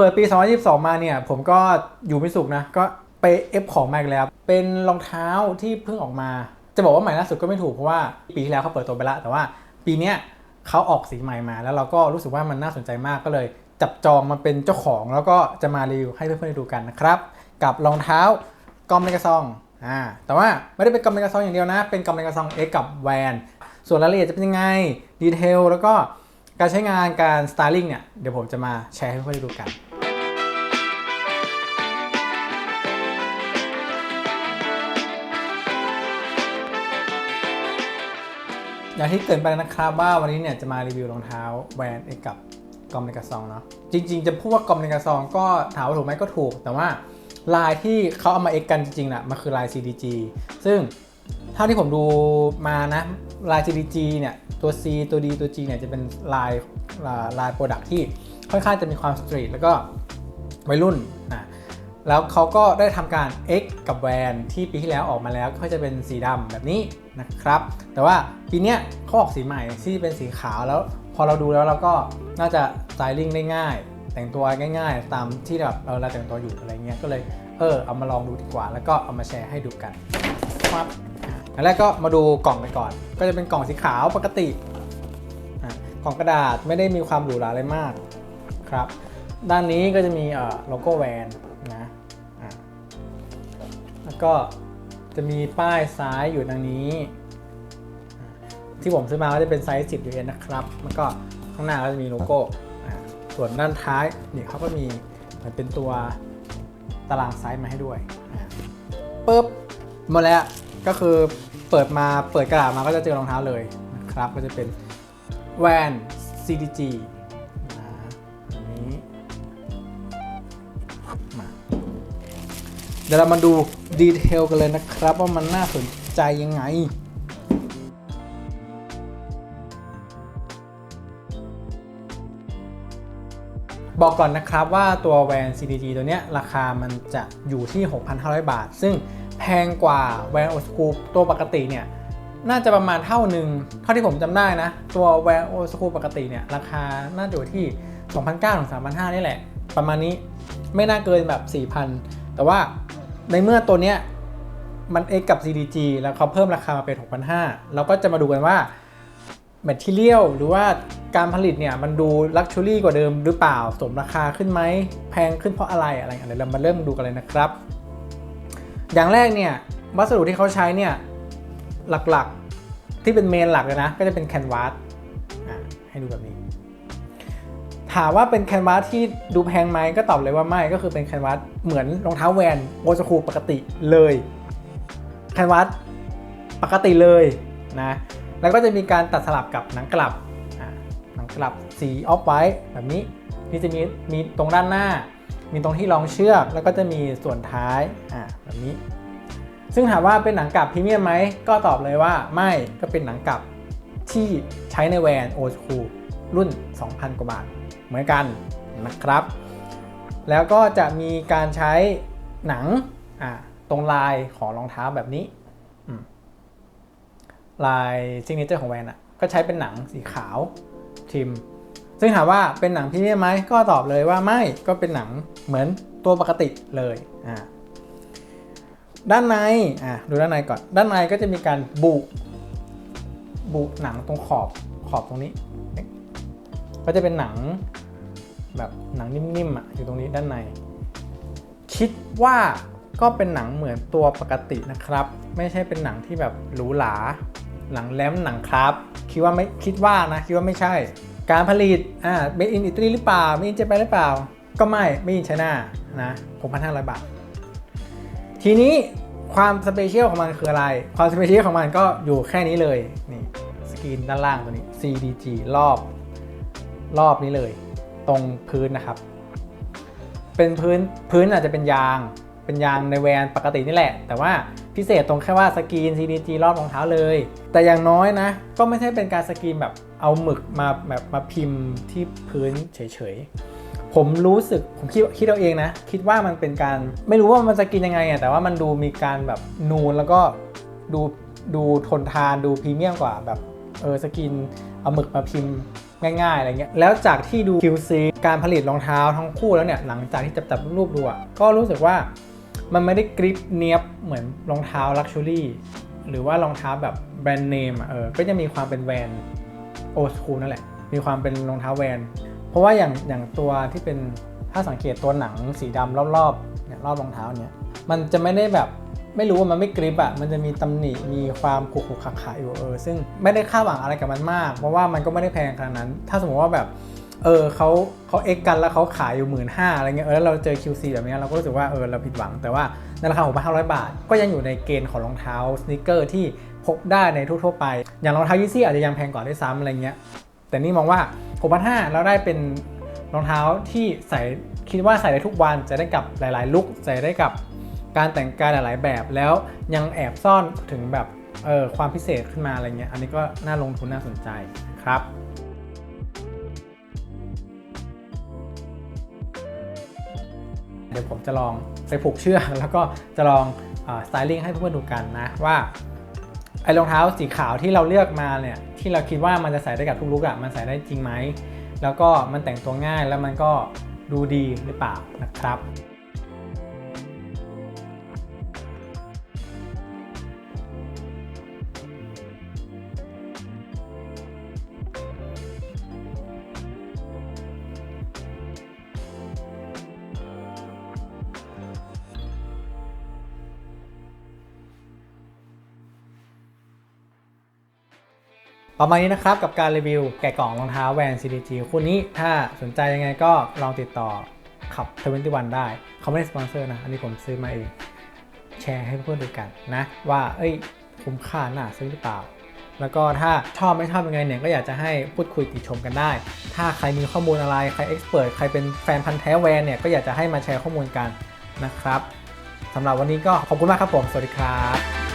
เปิดปี 2022 มาเนี่ย ผมก็อยู่ไม่สุขนะ ก็ไปเอฟของมาอีกแล้ว เป็นรองเท้าที่เพิ่งออกมา จะบอกว่าใหม่ล่าสุดก็ไม่ถูกเพราะว่าปีที่แล้วเขาเปิดตัวไปล้วแต่ว่าปีเนี้ยเขาออกสีใหม่มา แล้วเราก็รู้สึกว่ามันน่าสนใจมากก็เลย จับจองมาเป็นเจ้าของแล้วก็จะมารีวิวให้เพื่อนๆได้ดูกันนะครับ กับรองเท้ากอมเลกาซองอ่าแต่ว่าไม่ได้เป็นกอมเลกาซองอย่างเดียวนะ เป็นกอมเลกาซอง X กับแวนส่วนรายละเอียดจะเป็นยังไงดีเทลแล้วก็การใช้งานการสไตลิ่งเนี่ยเดี๋ยวผมจะมาแชร์ให้เพื่อนๆได้ดูกัน อย่างที่เกินไปนะครับว่าวันนี้เนี่ยจะมารีวิวรองเท้าแวนด์เอกับกอมเลกาซองเนาะจริง ๆ จะพูดว่ากอมเลกาซองก็ถามว่าถูกไหมก็ถูก แต่ว่าลายที่เขาเอามาเอกกันจริงๆน่ะมันคือลาย CDG ซึ่งเท่าที่ผมดูมานะลาย CDG เนี่ยตัว C ตัว D ตัว G เนี่ยจะเป็นลายลายลายโปรดักที่ค่อนข้างจะมีความสตรีทแล้วก็วัยรุ่นนะ แล้วเขาก็ได้ทำการ X กับแวนที่ปีที่แล้วออกมาแล้วก็จะเป็นสีดำแบบนี้นะครับ แต่ว่าปีนี้เขาออกสีใหม่ที่เป็นสีขาวแล้ว พอเราดูแล้วเราก็น่าจะสไตลิ่งได้ง่าย แต่งตัวง่าย ๆ ตามที่แบบเราเราแต่งตัวอยู่อะไรเงี้ยก็เลยเออเอามาลองดูดีกว่า แล้วก็เอามาแชร์ให้ดูกันครับอันแรกก็มาดูกล่องไปก่อน ก็จะเป็นกล่องสีขาวปกติกล่องกระดาษไม่ได้มีความหรูหราอะไรมากครับ ด้านนี้ก็จะมีเออโลโก้แวนนะ ก็จะมีป้ายซ้ายอยู่ทางนี้ ที่ผมซื้อมาก็จะเป็นไซส์ 10 UN นะครับแล้วก็ข้างหน้าก็จะมีโลโก้ ส่วนด้านท้ายนี่เขาก็มีเหมือนเป็นตัวตารางไซส์มาให้ด้วยปึ๊บหมดแล้วก็คือเปิดมาเปิดกระดาษมาก็จะเจอรองเท้าเลยนะครับ ก็จะเป็นแวน CDG นี้เดี๋ยวเรามาดู ดีเทลกันเลยนะครับว่ามันน่าสนใจยังไงบอกก่อนนะครับว่าตัวแวน CDG ตัวเนี้ยราคามันจะอยู่ที่ 6,500 บาท ซึ่งแพงกว่าแวนโอสคูตัวปกติเนี่ยน่าจะประมาณเท่าหนึ่งเท่าที่ผมจำได้นะ ตัวแวนโอสคูปกติเนี่ยราคาน่าจะอยู่ที่ 2,900ถึง3,500 นี่แหละ ประมาณนี้ไม่น่าเกินแบบ 4,000 แต่ว่า ในเมื่อตัวเนี้ยมัน X กับ CDG แล้วเขาเพิ่มราคามาเป็น 6,500 เราก็จะมาดูกันว่าแมทเทียลหรือว่าการผลิตเนี่ย มันดูลักชัวรี่กว่าเดิมหรือเปล่า สมราคาขึ้นไหม แพงขึ้นเพราะอะไรอะไรอะไรเรามาเริ่มดูกันเลยนะครับ อย่างแรกเนี่ย วัสดุที่เขาใช้เนี่ย หลักๆที่เป็นเมนหลักเลยนะ ก็จะเป็นแคนวาสให้ดูแบบนี้ ถามว่าเป็นแคนวาสที่ดูแพงไหมก็ตอบเลยว่าไม่ก็คือเป็นแคนวาสเหมือนรองเท้าแวนโอซาคูปกติเลยแคนวาสปกติเลยนะแล้วก็จะมีการตัดสลับกับหนังกลับหนังกลับสีออฟไว้แบบนี้ที่จะมีมีตรงด้านหน้า มีตรงที่รองเชือก แล้วก็จะมีส่วนท้ายอ่าแบบนี้ ซึ่งถามว่าเป็นหนังกลับพรีเมียมไหมก็ตอบเลยว่าไม่ก็เป็นหนังกลับที่ใช้ในแวนโอ h คูรุ่น 2,000 กว่าบาท เหมือนกันนะครับ แล้วก็จะมีการใช้หนังตรงลายของรองเท้าแบบนี้ ลายซิงเกิลเจอร์ของแวนอะก็ใช้เป็นหนังสีขาวทิม ซึ่งถามว่าเป็นหนังพรีเมียมไหมก็ตอบเลยว่าไม่ก็เป็นหนังเหมือนตัวปกติเลยอ่าด้านในอะดูด้านในก่อน ด้านในก็จะมีการบุบุหนังตรงขอบขอบตรงนี้ ก็จะเป็นหนัง แบบหนังนิ่มๆอะอยู่ตรงนี้ด้านใน คิดว่าก็เป็นหนังเหมือนตัวปกตินะครับ ไม่ใช่เป็นหนังที่แบบหรูหราหนังแลมหนังครับ คิดว่าไม่คิดว่านะคิดว่าไม่ใช่ การผลิตอ่าเมอินอิตาลีหรือเปล่าเมอินเจแปนหรือเปล่า ก็ไม่ไม่อินไชน่านะ6,500 บาท ทีนี้ความสเปเชียลของมันคืออะไร ความสเปเชียลของมันก็อยู่แค่นี้เลยนี่สกรีนด้านล่างตัวนี้ CDG รอบ รอบนี้เลย ตรงพื้นนะครับ เป็นพื้นพื้นอาจจะเป็นยาง เป็นยางในแวนปกตินี่แหละ แต่ว่าพิเศษตรงแค่ว่าสกรีน CDG รอบรองเท้าเลย แต่อย่างน้อยนะ ก็ไม่ใช่เป็นการสกรีนแบบเอาหมึกมาแบบมาพิมพ์ที่พื้นเฉยๆ ผมรู้สึกผมคิดคิดเอาเองนะ คิดว่ามันเป็นการไม่รู้ว่ามันสกรีนยังไงอะแต่ว่ามันดูมีการแบบนูนแล้วก็ดูดูทนทานดูพรีเมียมกว่าแบบเออสกรีนเอาหมึกมาพิมพ์ ง่ายๆอะไรเงี้ยแล้วจากที่ดู QC การผลิตรองเท้าทั้งคู่แล้วเนี่ยหลังจากที่จับจับรูปดูอะก็รู้สึกว่ามันไม่ได้กริปเนียบเหมือนรองเท้าลักชัวรี่หรือว่ารองเท้าแบบแบรนด์เนมเออก็จะมีความเป็นแวนโอ o คูนั่นแหละ มีความเป็นรองเท้าแวน เพราะว่าอย่างอย่างตัวที่เป็นถ้าสังเกตตัวหนังสีดำรอบๆเนี่ยรอบรองเท้าเนี่ยมันจะไม่ได้แบบ ไม่รู้ว่ามันไม่กริปอะมันจะมีตำหนิมีความขรุขรุขระขะอยู่เออซึ่งไม่ได้คาดหวังอะไรกับมันมาก เพราะว่ามันก็ไม่ได้แพงขนาดนั้น ถ้าสมมติว่าแบบเออเขาเขาเอ็กกันแล้วเขาขายอยู่หมื่นห้าอะไรเงี้ยเออแล้วเราเจอ QC แบบนี้เราก็รู้สึกว่าเออเราผิดหวัง แต่ว่าในราคา6,500บาท ก็ยังอยู่ในเกณฑ์ของรองเท้าสน e เกอร์ที่พกได้ในทั่วๆไป อย่างรองเท้ายีซี่อาจจะยังแพงกว่าด้วยซ้ำอะไรเงี้ยแต่นี่มองว่า6,500เราได้เป็นรองเท้าที่ใส่คิดว่าใส่ได้ทุกวันจะได้กับหลาย ๆ ลุคใส่ได้กับ การแต่งกายหลายๆแบบแล้วยังแอบซ่อนถึงแบบเออความพิเศษขึ้นมาอะไรเงี้ยอันนี้ก็น่าลงทุนน่าสนใจครับเดี๋ยวผมจะลองไปผูกเชือกแล้วก็จะลองสไตลิ่งให้เพื่อนๆดูกันนะว่าไอ้รองเท้าสีขาวที่เราเลือกมาเนี่ยที่เราคิดว่ามันจะใส่ได้กับทุกลุกอะ่ะมันใส่ได้จริงไหมแล้วก็มันแต่งตัวง่ายแล้วมันก็ดูดีหรือเปล่านะครับ ประมาณนี้นะครับกับการรีวิวแกะกล่องรองเท้าแวน CDG คู่นี้ถ้าสนใจยังไงก็ลองติดต่อขับ21ได้ เขาไม่ได้สปอนเซอร์นะ อันนี้ผมซื้อมาเอง แชร์ให้เพื่อนๆดูกันนะ ว่าเอ้ยคุ้มค่าน่าซื้อหรือเปล่า แล้วก็ถ้าชอบไม่ชอบยังไงเนี่ย ก็อยากจะให้พูดคุยติชมกันได้ ถ้าใครมีข้อมูลอะไร ใครเอ็กซ์เพรสใครเป็นแฟนพันธ์แท้แวนเนี่ย ก็อยากจะให้มาแชร์ข้อมูลกันนะครับสำหรับวันนี้ก็ขอบคุณมากครับผม สวัสดีครับ